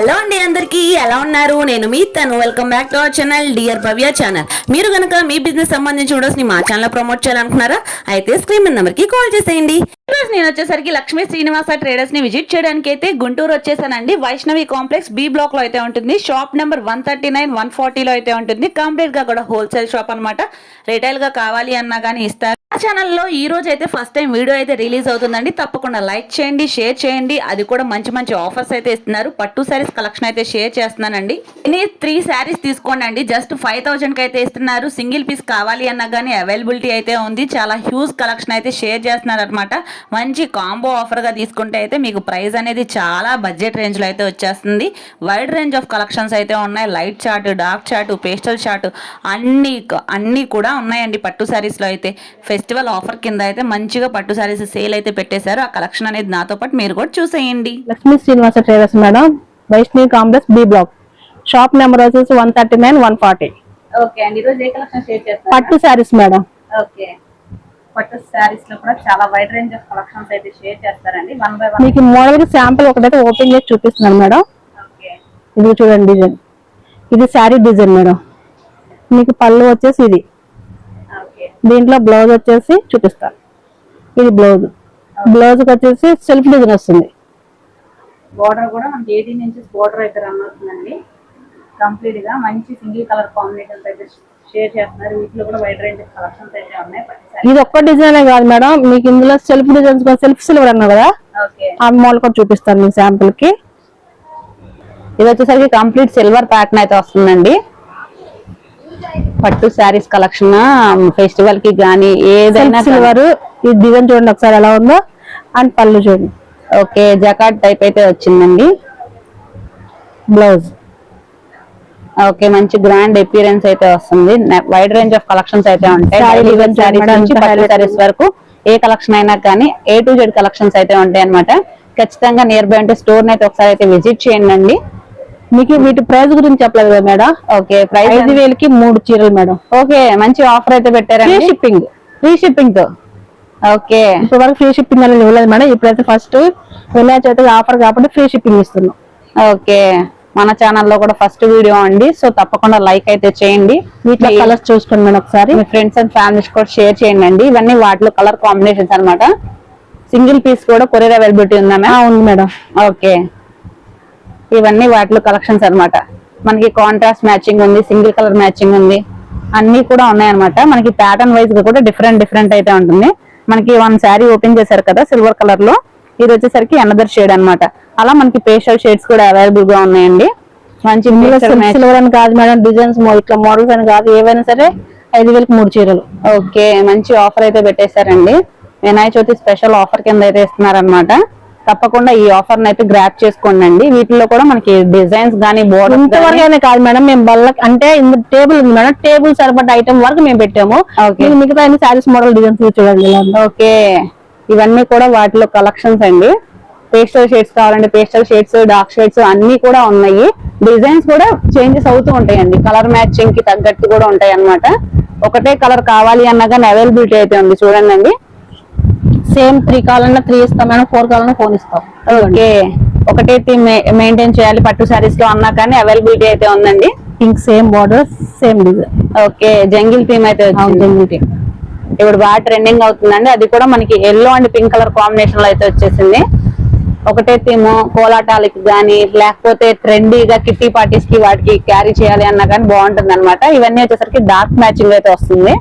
Hello అండి అందరికీ ఎలా ఉన్నారు? నేను మీ తను. Welcome back to our channel dear Bhavya channel మీరు కనుక మీ బిజినెస్ సంబంధించి వీడియోస్ని మా ఛానల్ ప్రమోట్ చేయాలనుకున్నారా అయితే స్క్రీన్ నెంబర్కి కాల్ చేసేయండి. ఈరోజు నేను వచ్చేసరికి లక్ష్మీ శ్రీనివాస ట్రేడర్స్ని విజిట్ చేయడానికి అయితే గుంటూరు వచ్చేసానండి. వైష్ణవి కాంప్లెక్స్ బి బ్లాక్లో అయితే ఉంటుంది. Shop number one thirty nine one ఫార్టీలో అయితే ఉంటుంది. కంప్లీట్గా కూడా హోల్సేల్ షాప్ అనమాట రిటైల్గా కావాలి అన్నా కానీ ఇస్తారు. ఛానల్లో ఈ రోజు అయితే ఫస్ట్ టైం వీడియో అయితే రిలీజ్ అవుతుందండి. తప్పకుండా లైక్ చేయండి షేర్ చేయండి. అది కూడా మంచి మంచి ఆఫర్స్ అయితే ఇస్తున్నారు. పట్టు శారీస్ కలెక్షన్ అయితే షేర్ చేస్తున్నానండి. ఇన్ని త్రీ శారీస్ తీసుకోండి అండి. జస్ట్ ఫైవ్ థౌజండ్కి అయితే ఇస్తున్నారు. సింగిల్ పీస్ కావాలి అన్నా కానీ అవైలబిలిటీ అయితే ఉంది. చాలా హ్యూజ్ కలెక్షన్ అయితే షేర్ చేస్తున్నారు అనమాట మంచి కాంబో ఆఫర్గా తీసుకుంటే అయితే మీకు ప్రైస్ అనేది చాలా బడ్జెట్ రేంజ్లో అయితే వచ్చేస్తుంది. వైడ్ రేంజ్ ఆఫ్ కలెక్షన్స్ అయితే ఉన్నాయి. Light chart dark chart pastel chart అన్ని అన్నీ కూడా ఉన్నాయండి పట్టు శారీస్లో అయితే. ఫెస్ట్ ఫెస్టివల్ ఆఫర్ కింద అయితే మంచిగా పట్టు శారీస్ సేల్ అయితే పెట్టేశారు. ఆ కలెక్షన్ అనేది నాతో పాటు మీరు కూడా చూసేయండి. Lakshmi Srinivasa traders madam. Vaishnavi complex B block. Shop number వచ్చేసి one thirty nine one forty. Okay అండి. ఈరోజు ఏ కలెక్షన్ షేర్ చేస్తారు? పట్టు శారీస్ మేడం. ఓకే. పట్టు శారీస్లో కూడా చాలా వైడ్ రేంజ్ ఆఫ్ కలెక్షన్స్ అయితే షేర్ చేస్తారండి. వన్ బై వన్ మీకు మోడల్కి శాంపుల్ ఒకటైతే ఓపెన్ చేసి చూపిస్తున్నాను మేడం. ఓకే. ఇది చూడండి డిజైన్. ఇది శారీ డిజైన్ మేడం. మీకు పళ్ళు వచ్చేసి ఇది. దీంట్లో బ్లౌజ్ వచ్చేసి చూపిస్తాను. ఇది బ్లౌజ్. బ్లౌజ్ వచ్చేసి సెల్ఫ్ డిజైన్ వస్తుంది. బోర్డర్ కూడా మనకి ఎయిటీన్ ఇంచెస్ బోర్డర్ అయితే రన్ అవుతుందండి. కంప్లీట్గా మంచి సింగిల్ కలర్ కాంబినేషన్స్ అయితే షేర్ చేస్తున్నారు. వీటిలో కూడా వైడ్ రేంజ్ కలెక్షన్స్ అయితే ఉన్నాయి ఇది ఒక్క డిజైనే కాదు మేడం. మీకు ఇందులో సెల్ఫ్ డిజైన్స్ సెల్ఫ్ సిల్వర్ అన్నారు కదా? ఆ మోడల్ కూడా చూపిస్తాను మీకు శాంపుల్కి. ఇది వచ్చేసరికి కంప్లీట్ సిల్వర్ ప్యాటర్న్ అయితే వస్తుందండి. పట్టు శారీస్ కలెక్షన్ ఫెస్టివల్కి గానీ ఏదైనా సిల్వర్ ఈ డిజైన్ చూడండి ఒకసారి ఎలా ఉందో అండ్ పళ్ళు చూడండి. ఓకే జకాట్ టైప్ అయితే వచ్చిందండి. బ్లౌజ్ ఓకే మంచి గ్రాండ్ అపీరెన్స్ అయితే వస్తుంది. వైడ్ రేంజ్ ఆఫ్ కలెక్షన్స్ అయితే ఉంటాయి. వరకు ఏ కలెక్షన్ అయినా కానీ ఏ టు జెడ్ కలెక్షన్స్ అయితే ఉంటాయి అనమాట ఖచ్చితంగా నియర్ బై ఉంటే స్టోర్ అయితే ఒకసారి అయితే విజిట్ చేయండి మీకు వీటి ప్రైస్ గురించి చెప్పలేదు కదా మేడం? ఓకే ప్రైస్ ఐదు వేలకి మూడు చీరలు మేడం. ఓకే మంచి ఆఫర్ అయితే ఫ్రీ పెట్టారండి షిప్పింగ్ ఫ్రీ షిప్పింగ్తో? ఓకే. ఇప్పటి వరకు ఫ్రీ షిప్పింగ్ అనేది ఇవ్వలేదు మేడం. ఇప్పుడైతే ఫస్ట్ వినాయక చవితి ఆఫర్ కాబట్టి ఫ్రీ షిప్పింగ్ ఇస్తున్నాం. ఓకే. మన ఛానల్లో కూడా ఫస్ట్ వీడియో అండి. సో తప్పకుండా లైక్ అయితే చేయండి. వీటిలో కలర్స్ చూసుకోండి మేడం ఒకసారి. మీ ఫ్రెండ్స్ అండ్ ఫ్యామిలీస్ కూడా షేర్ చేయండి అండి. ఇవన్నీ వాటిలో కలర్ కాంబినేషన్స్ అన్నమాట. సింగిల్ పీస్ కూడా కొరియర్ అవైలబిలిటీ ఉందా ఉంది మేడం. ఓకే. ఇవన్నీ వాటిలో కలెక్షన్స్ అన్నమాట. మనకి కాంట్రాస్ట్ మ్యాచింగ్ ఉంది సింగిల్ కలర్ మ్యాచింగ్ ఉంది. అన్ని కూడా ఉన్నాయన్నమాట. మనకి ప్యాటర్న్ వైజ్గా కూడా డిఫరెంట్ డిఫరెంట్ అయితే ఉంటుంది. మనకి వన్ శారీ ఓపెన్ చేశారు కదా సిల్వర్ కలర్లో. ఇది వచ్చేసరికి అనదర్ షేడ్ అన్నమాట. అలా మనకి పేస్టల్ షేడ్స్ కూడా అవైలబుల్గా ఉన్నాయండి. మంచి సిల్వర్ అని కాదు మేడం డిజైన్స్ ఇట్లా మోడల్స్ అని కాదు ఏవైనా సరే ఐదు వేలకి మూడు చీరలు. ఓకే మంచి ఆఫర్ అయితే పెట్టేశారండి. వినాయక చవితి స్పెషల్ ఆఫర్ కింద అయితే ఇస్తున్నారనమాట తప్పకుండా ఈ ఆఫర్ అయితే గ్రాప్ చేసుకోండి అండి వీటిలో కూడా మనకి డిజైన్స్ గానీ బోర్డర్ ఇంతవరకు కాదు మేడం మేము బల్లకి అంటే టేబుల్ ఉంది మేడం. టేబుల్ సరిపడ్డ ఐటమ్ వరకు మేము పెట్టాము. మిగతా అన్ని శారీస్ మోడల్ డిజైన్స్ చూడండి. ఓకే. ఇవన్నీ కూడా వాటిలో కలెక్షన్స్ అండి. పేస్టల్ షేడ్స్ కావాలంటే పేస్టల్ షేడ్స్ డార్క్ షేడ్స్ అన్ని కూడా ఉన్నాయి. డిజైన్స్ కూడా చేంజెస్ అవుతూ ఉంటాయండి. కలర్ మ్యాచింగ్కి తగ్గట్టు కూడా ఉంటాయి అన్నమాట ఒకటే కలర్ కావాలి అన్నా కానీ అవైలబిలిటీ అయితే ఉంది. చూడండి అండి సేమ్ త్రీ కావాలన్నా త్రీ ఇస్తాం మేడం. ఫోర్ కావాలన్నా ఫోన్ ఇస్తాం. ఓకే. ఒకటే థీమ్ మెయింటైన్ చేయాలి. పట్టు శారీస్లో అన్నా కానీ అవైలబిలిటీ అయితే ఉందండి. Pink same border same design. Okay. Jungle theme అయితే వచ్చింది. ఇప్పుడు బాగా ట్రెండింగ్ అవుతుందండి. అది కూడా మనకి ఎల్లో అండ్ పింక్ కలర్ కాంబినేషన్లో అయితే వచ్చేసింది. ఒకటే థీమ్ కోలాటాలకి గానీ లేకపోతే ట్రెండీగా కిట్టి పార్టీస్కి వాటికి క్యారీ చేయాలి అన్నా కానీ బాగుంటుంది అనమాట ఇవన్నీ వచ్చేసరికి డార్క్ మ్యాచింగ్ అయితే వస్తుంది.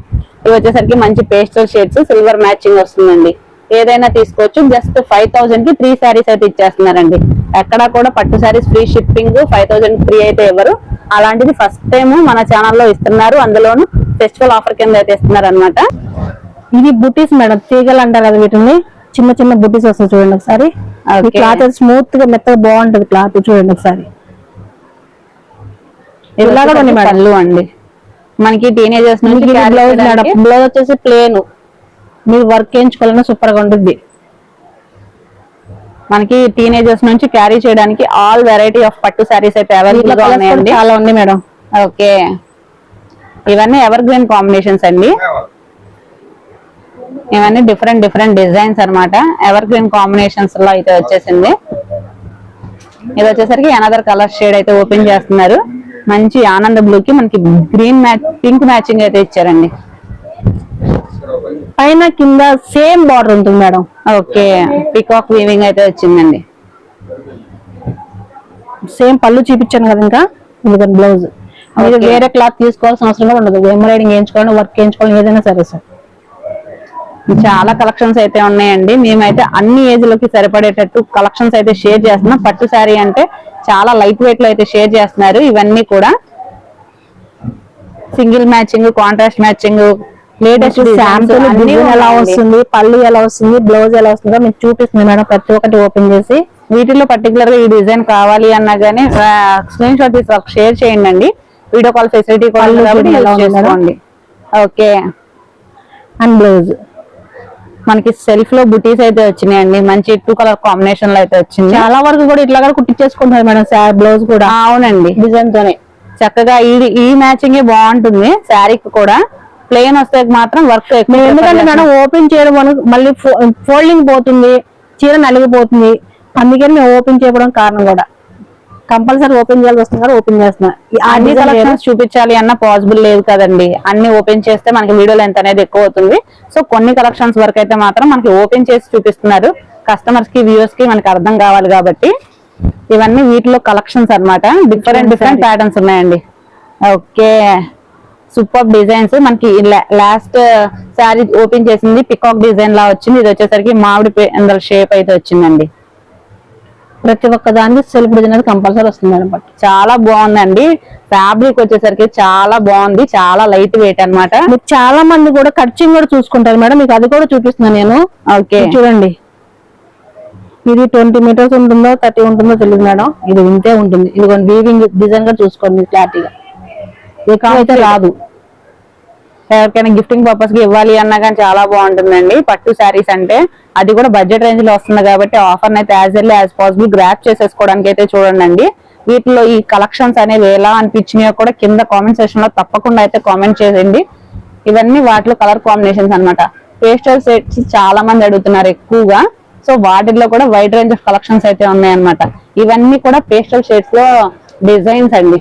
ఇవి వచ్చేసరికి మంచి పేస్టల్ షేడ్స్ సిల్వర్ మ్యాచింగ్ వస్తుందండి. ఏదైనా తీసుకోవచ్చు. జస్ట్ ఫైవ్ థౌసండ్కి త్రీ శారీస్ అయితే ఇచ్చేస్తున్నారండి. ఎక్కడా కూడా పట్టు sarees free shipping five thousand free అయితే ఇవ్వరు. అలాంటిది ఫస్ట్ టైం మన ఛానల్లో ఇస్తున్నారు. అందులోను ఫెస్టివల్ ఆఫర్ కింద అయితే ఇస్తున్నారు అనమాట ఇవి బుటీస్ మేడం తీగలు అంటారు కదా వీటిని. చిన్న చిన్న బుటీస్ వస్తాయి చూడండి ఒకసారి. క్లాత్ స్మూత్గా మెత్తగా బాగుంటది క్లాత్ చూడండి ఒకసారి. ఇలా కూడా అండి. మనకి టీనేజర్స్ నుంచి బ్లౌజ్ వచ్చేసి ప్లేన్ మీరు వర్క్ చేయించుకోవాలన్నా సూపర్గా ఉంటుంది మనకి టీనేజర్స్ నుంచి క్యారీ చేయడానికి ఆల్ వెరైటీ ఆఫ్ పట్టు శారీస్ అయితే అవైలబుల్గా ఉన్నాయండి. చాలా ఉంది మేడం. ఓకే. ఇవన్నీ ఎవర్ గ్రీన్ కాంబినేషన్స్ అండి. ఇవన్నీ డిఫరెంట్ డిఫరెంట్ డిజైన్స్ అన్నమాట. ఎవర్ గ్రీన్ కాంబినేషన్స్లో అయితే వచ్చేసింది. ఇది వచ్చేసరికి అనదర్ కలర్ షేడ్ అయితే ఓపెన్ చేస్తున్నారు. మంచి ఆనంద బ్లూ కి మనకి గ్రీన్ మ్యాచ్ పింక్ మ్యాచింగ్ అయితే ఇచ్చారండి. పైన కింద సేమ్ బార్డర్ ఉంటుంది మేడం. ఓకే. పికాక్ వీవింగ్ అయితే వచ్చిందండి. సేమ్ పళ్ళు చూపించాను కదా ఇంకా. ఇది బ్లౌజ్ మీరు. వేరే క్లాత్ తీసుకోవాల్సిన అవసరం కూడా ఉండదు. ఎంబ్రాయిడింగ్ వేయించుకోవాలి వర్క్ వేయించుకోవాలి ఏదైనా సరే సార్. చాలా కలెక్షన్స్ అయితే ఉన్నాయండి. మేమైతే అన్ని ఏజ్ లకి సరిపడేటట్టు కలెక్షన్స్ అయితే షేర్ చేస్తున్నాం. పట్టు శారీ అంటే చాలా లైట్ వెయిట్లో అయితే షేర్ చేస్తున్నారు. ఇవన్నీ కూడా single matching contrast matching latest sample design ఎలా వస్తుంది పళ్ళు ఎలా వస్తుంది బ్లౌజ్ ఎలా వస్తుందో మీకు చూపిస్తుంది మేడం. ప్రతి ఒక్కటి ఓపెన్ చేసి వీటిలో పర్టికులర్గా ఈ డిజైన్ కావాలి అన్నా గానీ స్క్రీన్ షాట్ తీసి షేర్ చేయండి అండి వీడియో కాల్ ఫెసిలిటీ? చేసుకోండి. ఓకే. అండ్ బ్లౌజ్ మనకి సెల్ఫ్లో బుటీస్ అయితే వచ్చినాయండి. మంచి టూ కలర్ కాంబినేషన్లో అయితే వచ్చింది. చాలా వరకు కూడా ఇట్లా కూడా కుట్టించేసుకుంటారు మేడం బ్లౌజ్ కూడా. అవునండి. డిజైన్ తోనే. చక్కగా ఈ ఈ మ్యాచింగ్ బాగుంటుంది శారీకి కూడా. ప్లెయిన్ వస్తే మాత్రం వర్క్ ఎందుకంటే మేడం ఓపెన్ చేయడం మళ్ళీ ఫోల్డింగ్ పోతుంది చీర నలిగిపోతుంది. అందుకని మేము ఓపెన్ చేయడం కారణం కూడా. కంపల్సరీ ఓపెన్ చేయాల్సి వస్తుంది కదా ఓపెన్ చేస్తున్నా. అన్ని. కలెక్షన్స్ చూపించాలి అన్న పాసిబుల్ లేదు కదండి. అన్ని ఓపెన్ చేస్తే మనకి వీడియో లెంత్ అనేది ఎక్కువ అవుతుంది. సో కొన్ని కలెక్షన్స్ వరకు అయితే మాత్రం మనకి ఓపెన్ చేసి చూపిస్తున్నారు. కస్టమర్స్కి వ్యూవర్స్కి మనకి అర్థం కావాలి కాబట్టి. ఇవన్నీ వీటిలో కలెక్షన్స్ అన్నమాట. డిఫరెంట్ డిఫరెంట్ ప్యాటర్న్స్ ఉన్నాయండి. Okay super designs. మనకి లాస్ట్ శారీ ఓపెన్ చేసింది పికాక్ డిజైన్ లా వచ్చింది. ఇది వచ్చేసరికి మామిడి షేప్ అయితే వచ్చిందండి. ప్రతి ఒక్క దానికి సెల్ఫ్ డిజైన్ అనేది కంపల్సరీ వస్తుంది బట్ చాలా బాగుందండి. ఫ్యాబ్రిక్ వచ్చేసరికి చాలా బాగుంది. చాలా లైట్ వెయిట్ అన్నమాట. మీరు చాలా మంది కూడా కట్చింగ్ కూడా చూసుకుంటారు మేడం. మీకు అది కూడా చూపిస్తున్నాను నేను. ఓకే. చూడండి. ఇది ట్వంటీ మీటర్స్ ఉంటుందో థర్టీ ఉంటుందో తెలియదు మేడం. ఇది ఇంతే ఉంటుంది. ఇది వీవింగ్ డిజైన్ కూడా చూసుకోండి క్లారిటీగా. ఎక్కువ అయితే రాదు. ఎవరికైనా గిఫ్టింగ్ పర్పస్కి ఇవ్వాలి అన్నా కానీ చాలా బాగుంటుందండి. పట్టు శారీస్ అంటే అది కూడా బడ్జెట్ రేంజ్లో వస్తుంది కాబట్టి ఆఫర్ అయితే as early as possible grab చేసేసుకోవడానికి అయితే చూడండి వీటిలో ఈ కలెక్షన్స్ అనేవి ఎలా అనిపించినాయో కూడా కింద కామెంట్ సెక్షన్లో తప్పకుండా అయితే కామెంట్ చేయండి. ఇవన్నీ వాటిలో కలర్ కాంబినేషన్స్ అన్నమాట. పేస్టల్ సెట్స్ చాలా మంది అడుగుతున్నారు ఎక్కువగా. సో వాటిల్లో కూడా వైడ్ రేంజ్ ఆఫ్ కలెక్షన్స్ అయితే ఉన్నాయన్నమాట. ఇవన్నీ కూడా పేస్టల్ షేడ్స్లో డిజైన్స్ అండి.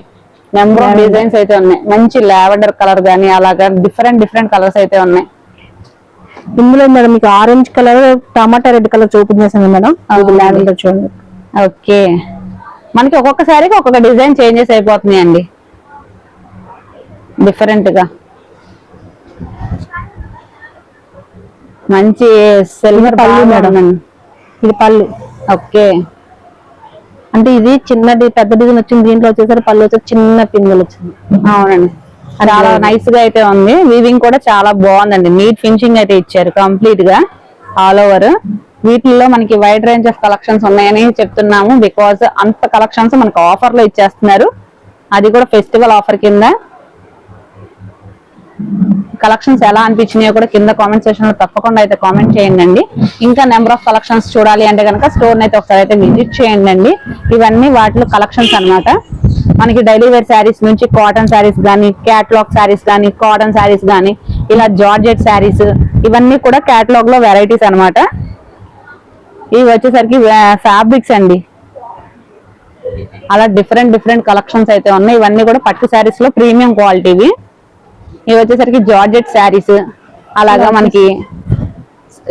నెంబర్ ఆఫ్ డిజైన్స్ అయితే ఉన్నాయి. మంచి లావెండర్ కలర్ గానీ అలాగా డిఫరెంట్ డిఫరెంట్ కలర్స్ అయితే ఉన్నాయి. ఇందులో మేడం మీకు orange colour tomato red colour చూపించేసాను madam. Lavender చూడండి. ఓకే. మనకి ఒక్కొక్క సారికి ఒక్కొక్క డిజైన్ చేంజెస్ అయిపోతున్నాయి అండి డిఫరెంట్గా మంచి సిల్వర్ పళ్ళు మేడం. ఇది పళ్ళు. ఓకే. అంటే ఇది చిన్నది పెద్ద డిజైన్ వచ్చింది దీంట్లో వచ్చేసరికి పళ్ళు వచ్చేసి చిన్న పిందెలు వచ్చింది. అవునండి. చాలా నైస్గా అయితే ఉంది. వీవింగ్ కూడా చాలా బాగుందండి. నీట్ ఫినిషింగ్ అయితే ఇచ్చారు కంప్లీట్గా ఆల్ ఓవర్ వీటిల్లో మనకి వైడ్ రేంజ్ ఆఫ్ కలెక్షన్స్ ఉన్నాయని చెప్తున్నాము బికాజ్ అంత కలెక్షన్స్ మనకు ఆఫర్లో ఇచ్చేస్తున్నారు. అది కూడా ఫెస్టివల్ ఆఫర్ కింద. కలెక్షన్స్ ఎలా అనిపించినాయో కూడా కింద కామెంట్ సెక్షన్లో తప్పకుండా అయితే కామెంట్ చేయండి అండి ఇంకా నెంబర్ ఆఫ్ కలెక్షన్స్ చూడాలి అంటే కనుక స్టోర్ అయితే ఒకసారి అయితే విజిట్ చేయండి అండి ఇవన్నీ వాటిలో కలెక్షన్స్ అనమాట మనకి డైలీ వేర్ శారీస్ నుంచి కాటన్ శారీస్ కానీ క్యాట్లాగ్ శారీస్ కానీ కాటన్ శారీస్ కానీ ఇలా జార్జెట్ శారీస్ ఇవన్నీ కూడా క్యాట్లాగ్లో వెరైటీస్ అన్నమాట. ఇవి వచ్చేసరికి ఫ్యాబ్రిక్స్ అండి. అలా డిఫరెంట్ డిఫరెంట్ కలెక్షన్స్ అయితే ఉన్నాయి. ఇవన్నీ కూడా పట్టు శారీస్లో ప్రీమియం క్వాలిటీవి ఇవి వచ్చేసరికి జార్జెట్ శారీస్. అలాగా మనకి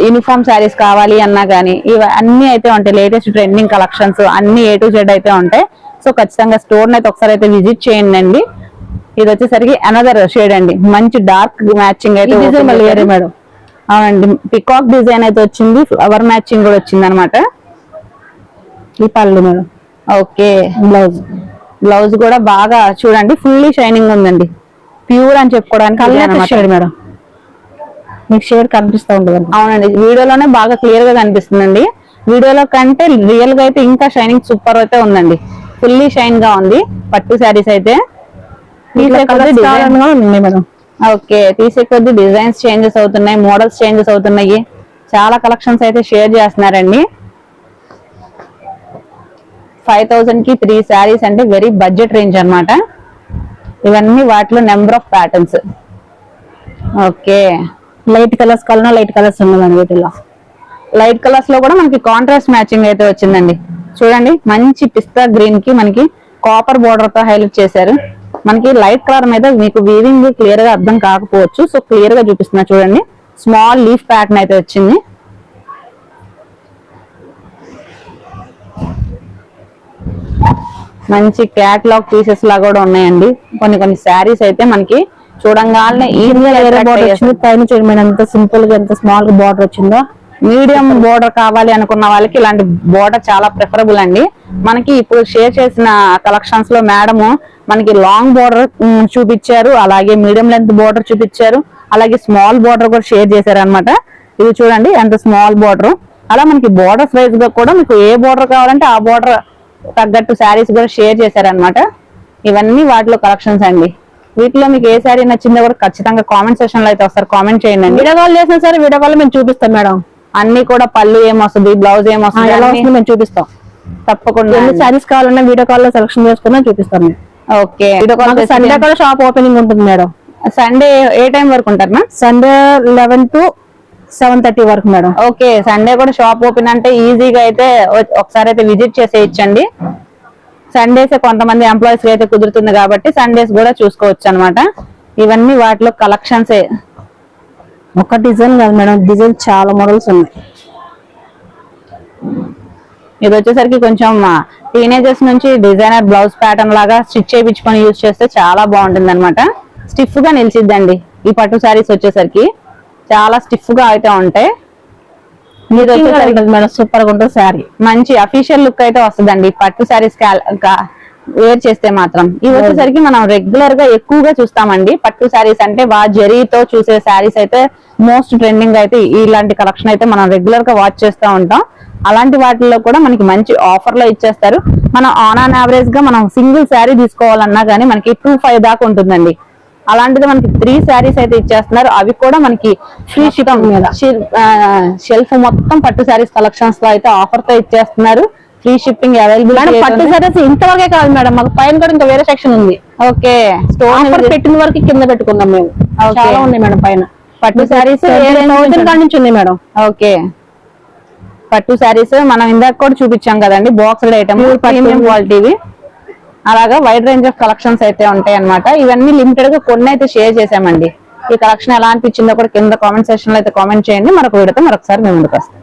యూనిఫామ్ శారీస్ కావాలి అన్నా గానీ ఇవి అన్ని అయితే ఉంటాయి. లేటెస్ట్ ట్రెండింగ్ కలెక్షన్స్ అన్ని ఏ టు జెడ్ అయితే ఉంటాయి. సో ఖచ్చితంగా స్టోర్ అయితే ఒకసారి అయితే విజిట్ చేయండి అండి. ఇది వచ్చేసరికి అనదర్ షేడ్ అండి. మంచి డార్క్ మ్యాచింగ్ అయితే వేరే. మేడం. అవునండి. పికాక్ డిజైన్ అయితే వచ్చింది. ఫ్లవర్ మ్యాచింగ్ కూడా వచ్చింది అనమాట ఈ పళ్ళు మేడం. ఓకే బ్లౌజ్ బ్లౌజ్ కూడా బాగా చూడండి. ఫుల్లీ షైనింగ్ ఉందండి. ప్యూర్ అని చెప్పుకోవడానికి మేడం. మీకు షేడ్ కనిపిస్తూ ఉంటుంది అవునండి వీడియోలోనే బాగా క్లియర్గా కనిపిస్తుందండి. వీడియోలో కంటే రియల్గా అయితే ఇంకా షైనింగ్ సూపర్ అయితే ఉందండి. ఫుల్లీ షైన్గా ఉంది. పట్టు శారీస్ అయితే. ఓకే తీసే కొద్ది డిజైన్స్ చేంజెస్ అవుతున్నాయి మోడల్స్ చేంజెస్ అవుతున్నాయి. చాలా కలెక్షన్స్ అయితే షేర్ చేస్తున్నారండి. ఫైవ్ థౌసండ్కి త్రీ శారీస్ అంటే వెరీ బడ్జెట్ రేంజ్ అన్నమాట. ఇవన్నీ వాటిలో number of patterns. Okay. Light colours colour light colours ఉన్నదండి వీటిలో. లైట్ కలర్స్లో కూడా మనకి కాంట్రాస్ట్ మ్యాచింగ్ అయితే వచ్చిందండి. చూడండి మంచి పిస్తా గ్రీన్కి మనకి కాపర్ బోర్డర్తో హైలైట్ చేశారు. మనకి లైట్ కలర్ మీద మీకు వీవింగ్ క్లియర్గా అర్థం కాకపోవచ్చు. సో క్లియర్గా చూపిస్తున్నా చూడండి. స్మాల్ లీఫ్ ప్యాటర్న్ అయితే వచ్చింది. మంచి క్యాట్లాగ్ పీసెస్ లాగా కూడా ఉన్నాయండి. కొన్ని కొన్ని శారీస్ అయితే మనకి చూడంగానే పైన ఎంత సింపుల్గా ఎంత స్మాల్గా బార్డర్ వచ్చిందో. మీడియం బోర్డర్ కావాలి అనుకున్న వాళ్ళకి ఇలాంటి బోర్డర్ చాలా ప్రిఫరబుల్ అండి. మనకి ఇప్పుడు షేర్ చేసిన కలెక్షన్స్లో మేడం మనకి లాంగ్ బోర్డర్ చూపించారు. అలాగే మీడియం లెంత్ బోర్డర్ చూపించారు. అలాగే స్మాల్ బోర్డర్ కూడా షేర్ చేశారు అనమాట ఇది చూడండి ఎంత స్మాల్ బోర్డర్ అలా మనకి బోర్డర్గా కూడా మీకు ఏ బోర్డర్ కావాలంటే ఆ బోర్డర్ తగ్గట్టు శారీస్ కూడా షేర్ చేశారనమాట ఇవన్నీ వాటిలో కలెక్షన్స్ అండి. వీటిలో మీకు ఏ శారీ నచ్చిందో కూడా ఖచ్చితంగా కామెంట్ సెక్షన్లో అయితే వస్తారు కామెంట్ చేయండి కాల్ చేసినా సరే వీడియో కాల్ మేము చూపిస్తాం మేడం. అన్ని కూడా పళ్ళు ఏమొస్తుంది బ్లౌజ్ ఏమొస్తుంది మేము చూపిస్తాం. తప్పకుండా ఎన్ని శారీస్ కావాలన్నా వీడియో కాల్లో సెలక్షన్ చేసుకున్నా చూపిస్తాం ఓకే. వీడియో కాల్ సండే కూడా షాప్ ఓపెనింగ్ ఉంటుంది మేడం. సండే ఏ టైం వరకు ఉంటారు ma'am? Sunday eleven to seven thirty వరకు మేడం. ఓకే సండే కూడా షాప్ ఓపెన్ అంటే ఈజీగా అయితే ఒకసారి అయితే విజిట్ చేసేయచ్చండి. సండేస్ కొంతమంది ఎంప్లాయీస్ అయితే కుదురుతుంది కాబట్టి సండేస్ కూడా చూసుకోవచ్చు అన్నమాట ఇవన్నీ వాటిలో కలెక్షన్స్. ఒక డిజైన్ కాదు మేడం డిజైన్ చాలా మోడల్స్ ఉన్నాయి. ఇది వచ్చేసరికి కొంచెం టీనేజర్స్ నుంచి డిజైనర్ బ్లౌజ్ ప్యాటర్న్ లాగా స్టిచ్ చేయించుకొని యూజ్ చేస్తే చాలా బాగుంటుంది అనమాట స్టిఫ్గా నిలిచిద్దండి ఈ పట్టు శారీస్ వచ్చేసరికి. చాలా స్టిఫ్గా అయితే ఉంటాయి. మేడం సూపర్గా ఉంటుంది శారీ మంచి అఫీషియల్ లుక్ అయితే వస్తుందండి. పట్టు శారీస్ వేర్ చేస్తే మాత్రం. ఇవి వచ్చేసరికి మనం రెగ్యులర్గా ఎక్కువగా చూస్తామండి. పట్టు శారీస్ అంటే బాగా జరీతో చూసే శారీస్ అయితే మోస్ట్ ట్రెండింగ్ అయితే ఇలాంటి కలెక్షన్ అయితే మనం రెగ్యులర్గా వాచ్ చేస్తూ ఉంటాం. అలాంటి వాటిల్లో కూడా మనకి మంచి ఆఫర్లో ఇచ్చేస్తారు. మనం ఆన్ ఆన్ యావరేజ్గా మనం సింగిల్ శారీ తీసుకోవాలన్నా కానీ మనకి టూ ఫైవ్ దాకా ఉంటుందండి. అలాంటిది మనకి త్రీ శారీస్ అయితే ఇచ్చేస్తున్నారు. అవి కూడా మనకి ఫ్రీ షిప్పింగ్ మీద. షెల్ఫ్ మొత్తం పట్టు శారీస్ కలెక్షన్స్లో అయితే ఆఫర్తో ఇచ్చేస్తున్నారు. ఫ్రీ షిప్పింగ్ మేడం పట్టు అవైలబుల్ సారీస్ ఇంతవరకే కాదు మేడం. మాకు పైన కూడా ఇంకా వేరే సెక్షన్ ఉంది. ఓకే. స్టోన్ ఆఫర్ పెట్టిన వరకు కింద పెట్టుకున్నాం మేము. చాలా ఉన్నాయి మేడం పైన. పట్టు కాడ నుంచి ఉంది మేడం. ఓకే. పట్టు శారీస్ మనం ఇందాక కూడా చూపించాం కదండి బాక్స్ ఐటమ్. ప్రీమియం క్వాలిటీవి అలాగా వైడ్ రేంజ్ ఆఫ్ కలెక్షన్స్ అయితే ఉంటాయి అన్నమాట ఇవన్నీ లిమిటెడ్గా కొన్ని అయితే షేర్ చేసామండి ఈ కలెక్షన్ ఎలా అనిపించిందో కూడా కింద కామెంట్ సెక్షన్లో అయితే కామెంట్ చేయండి. మరొక వీడియోతో మరొకసారి మేము ముందుకు వస్తాం.